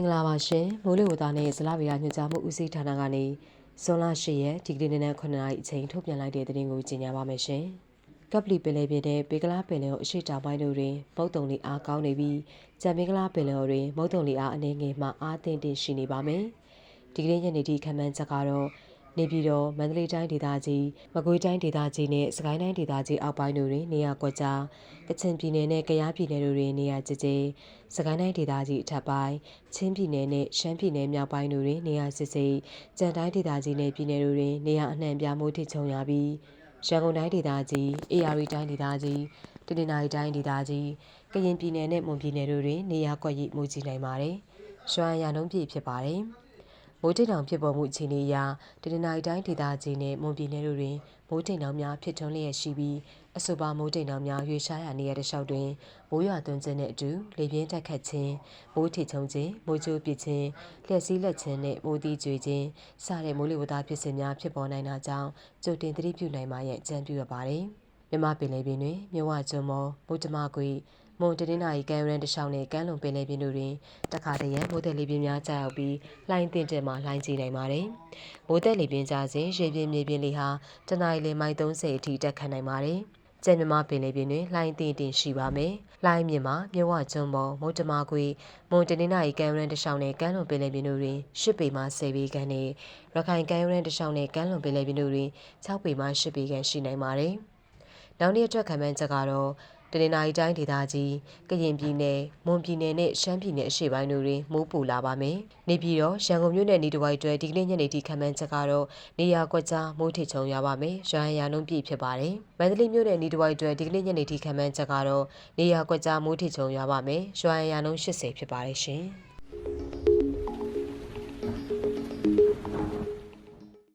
င်္ဂလာပါရှင်မိုးလေဝသနဲ့ဇလဗေဒညွှန်ကြားမှုဦးစီးဌာနကနေဇွန်လ10ရက်ဒီကနေ့နေ့9နာရီအချိန်ထုတ်ပြန်လိုက်တဲ့သတင်းကိုကြီးညာပါမယ်ရှင်ကပလီပင်လယ်ပြင်တဲ့ပေကလားပင်လယ်ကိုအရှိတောင်ပိုင်းတို့တွင်မုတ်တုံလေးအားကောင်းနေပြီးကြံမင်္ဂလာပင်လယ်တွင်မုတ်တုံလေးအားအနေငယ်မှအားသင့်တင်ရှိနေပါမယ်ဒီကနေ့ညနေထိခံမှန်းချက်ကတော့ နေပြည်တော်မန္တလေးတိုင်းဒေသကြီးမကွေးတိုင်းဒေသကြီးနဲ့စကိုင်းတိုင်းဒေသကြီးအောက်ပိုင်းတို့တွင်နေရာကွက်ကြားကချင်ပြည်နယ်နဲ့ကယားပြည်နယ်တို့တွင်နေရာကျကျစကိုင်းတိုင်းဒေသကြီးအထက်ပိုင်းချင်းပြည်နယ်နဲ့ရှမ်းပြည်နယ်မြောက်ပိုင်းတို့တွင်နေရာစစ်စစ်ကြံတိုင်းဒေသကြီးနဲ့ပြည်နယ်တို့တွင်နေရာအနှံ့ပြားမိုးထိချုံရပြီးရန်ကုန်တိုင်းဒေသကြီးအေရီတိုင်းဒေသကြီးတနင်္သာရီတိုင်းဒေသကြီးကရင်ပြည်နယ်နဲ့မွန်ပြည်နယ်တို့တွင်နေရာကွက်ရိမိုးကြီးနိုင်ပါတယ်။ရွှမ်းရံနှုန်းပြည့်ဖြစ်ပါတယ်။ မိုးတိမ်တောင်ဖြစ်ပေါ်မှုအခြေအနေအရတနင်္လာရီတိုင်းဒေသကြီးနဲ့မွန်ပြည်နယ်တို့တွင်မိုးတိမ်တောင်များဖြစ်ထွန်းလျက်ရှိပြီးအဆိုပါမိုးတိမ်တောင်များရွေရှားရာနေရာတစ်လျှောက်တွင်မိုးရွာသွန်းခြင်းနှင့်အတူလေပြင်းတက်ခတ်ခြင်းမိုးထချုံခြင်းမိုးကြိုးပစ်ခြင်းလျှက်စီးလက်ခြင်းနှင့်မိုးတီးကျွေခြင်းစတဲ့မိုးလေဝသဖြစ်စဉ်များဖြစ်ပေါ်နိုင်တာကြောင့်ကြိုတင်သတိပြုနိုင်မှာရဲ့အကြံပြုရပါတယ်မြမပင်လေပင်တွင်မြဝကျွန်းမောမုတ်တမကွေ မွန်တနင်္လာရီကမ်းရန်တလျှောက်နဲ့ကမ်းလွန်ပင်လယ်ပြင်တို့တွင်တခါတရံမိုးသက်လေပြင်းများကြာရောက်ပြီးလှိုင်းတင်တက်မှလှိုင်းကြီးနိုင်ပါတယ်။မိုးသက်လေပြင်းကြစဉ်ရေပြင်းမြေပြင်းလေဟာတနအီလေမိုင်30အထိတက်ခတ်နိုင်ပါတယ်။ကျန်မြမပင်လေပြင်တွင်လှိုင်းတင်တင်ရှိပါမယ်။လှိုင်းမြင့်မှာမြဝကျွန်းပေါ်မုတ်တမကွေမွန်တနင်္လာရီကမ်းရန်တလျှောက်နဲ့ကမ်းလွန်ပင်လယ်ပြင်တို့တွင်10ပေမှ10ပေခန့်နဲ့ရခိုင်ကမ်းရန်တလျှောက်နဲ့ကမ်းလွန်ပင်လယ်ပြင်တို့တွင်6ပေမှ10ပေခန့်ရှိနိုင်ပါတယ်။နောက်နေ့အတွက်ခံမှန်းချက်ကတော့ တနင်္လာရီတိုင်းဒေသကြီးကရင်ပြည်နယ်မွန်ပြည်နယ်နဲ့ရှမ်းပြည်နယ်အရှေ့ပိုင်းတို့တွင်မိုးပူလာပါမယ်။နေပြည်တော်ရန်ကုန်မြို့နယ်နေတဝိုက်တွဲဒီကနေ့ညနေတီခံမှန်းချက်ကတော့နေရာကွက်ကြားမိုးထစ်ချုံရွာပါမယ်။ရွာရန်လုံးပြည့်ဖြစ်ပါတယ်။မန္တလေးမြို့နယ်နေတဝိုက်တွဲဒီကနေ့ညနေတီခံမှန်းချက်ကတော့နေရာကွက်ကြားမိုးထစ်ချုံရွာပါမယ်။ရွာရန်လုံး80ဖြစ်ပါတယ်ရှင်။